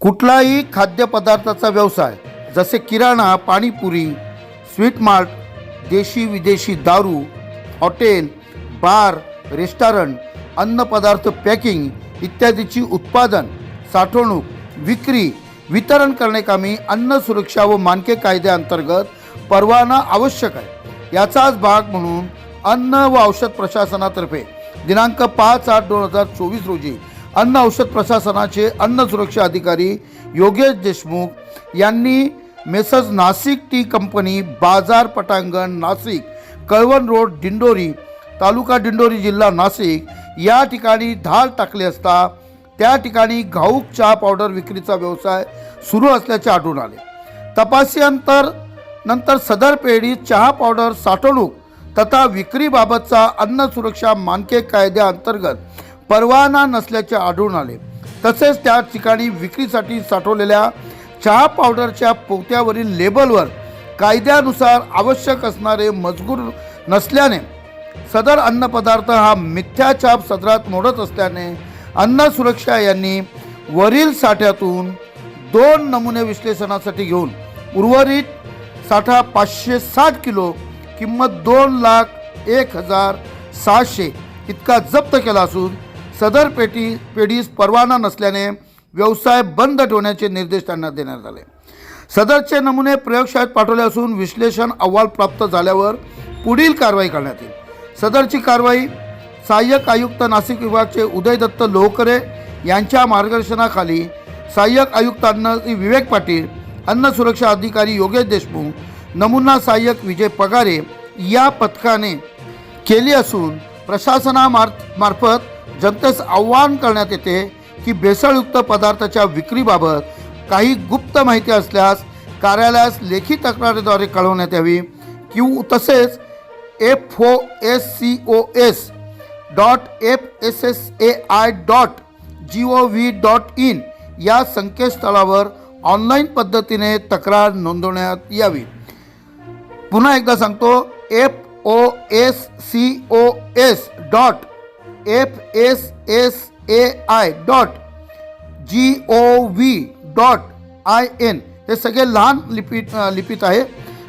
कुठलाही खाद्यपदार्थाचा व्यवसाय जसे किराणा पाणीपुरी स्वीट मार्ट देशी विदेशी दारू हॉटेल बार रेस्टॉरंट अन्नपदार्थ पॅकिंग इत्यादीची उत्पादन साठवणूक विक्री वितरण करण्याकामी अन्न सुरक्षा व मानके कायद्याअंतर्गत परवाना आवश्यक आहे. याचाच भाग म्हणून अन्न व औषध प्रशासनातर्फे दिनांक पाच आठ दोन हजार चोवीस रोजी अन्न औषध प्रशासनाचे अन्न सुरक्षा अधिकारी योगेश देशमुख यांनी मेसज नाशिक टी कंपनी बाजार पटांगण नाशिक कळवण रोड दिंडोरी तालुका दिंडोरी जिल्हा नाशिक या ठिकाणी धाल टाकले असता त्या ठिकाणी घाऊक चहा पावडर विक्रीचा व्यवसाय सुरू असल्याचे आढळून आले. तपासीनंतर नंतर सदर पेढी चहा पावडर साठवणूक तथा विक्रीबाबतचा अन्न सुरक्षा मानके कायद्याअंतर्गत परवाना नसल्याचे आढळून आले. तसेच त्या ठिकाणी विक्रीसाठी साठवलेल्या चहा पावडरच्या पोत्यावरील लेबलवर कायद्यानुसार आवश्यक असणारे मजकूर नसल्याने सदर अन्नपदार्थ हा मिथ्या छाप सदरात मोडत असल्याने अन्न सुरक्षा यांनी वरील साठ्यातून दोन नमुने विश्लेषणासाठी घेऊन उर्वरित साठा पाचशे साठ किलो किंमत दोन लाख एक हजार सहाशे इतका जप्त केला असून सदर पेटी पेढीस परवाना नसल्याने व्यवसाय बंद ठेवण्याचे निर्देश त्यांना देण्यात आले. सदरचे नमुने प्रयोगशाळेत पाठवले असून विश्लेषण अहवाल प्राप्त झाल्यावर पुढील कारवाई करण्यात येईल. सदरची कारवाई सहाय्यक आयुक्त नाशिक विभागचे उदयदत्त लोहकरे यांच्या मार्गदर्शनाखाली सहाय्यक आयुक्त अन्न विवेक पाटील अन्न सुरक्षा अधिकारी योगेश देशमुख नमुना सहाय्यक विजय पगारे या पथकाने केली असून प्रशासनामार्फत मार्फत जनतेस आव्हान करण्यात येते की भेसळयुक्त पदार्थाच्या विक्रीबाबत काही गुप्त माहिती असल्यास कार्यालयास लेखी तक्रारीद्वारे कळवण्यात यावी. किंवा तसेच F O S C O S dot F S S A I dot G O V dot in या संकेतस्थळावर ऑनलाईन पद्धतीने तक्रार नोंदवण्यात यावी. पुन्हा एकदा सांगतो F O S C O S dot F S S A I dot G O V dot I N हे सगळे लहान लिपीत लिपीत आहे.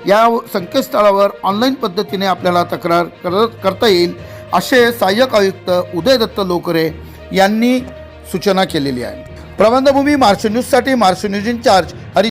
या संकेतस्थळावर ऑनलाईन पद्धतीने आपल्याला तक्रार करत करता येईल असे सहाय्यक आयुक्त उदय दत्त लोकरे यांनी सूचना केलेली आहे. प्रबंधभूमी मार्श न्यूजसाठी Marsh news in charge Hari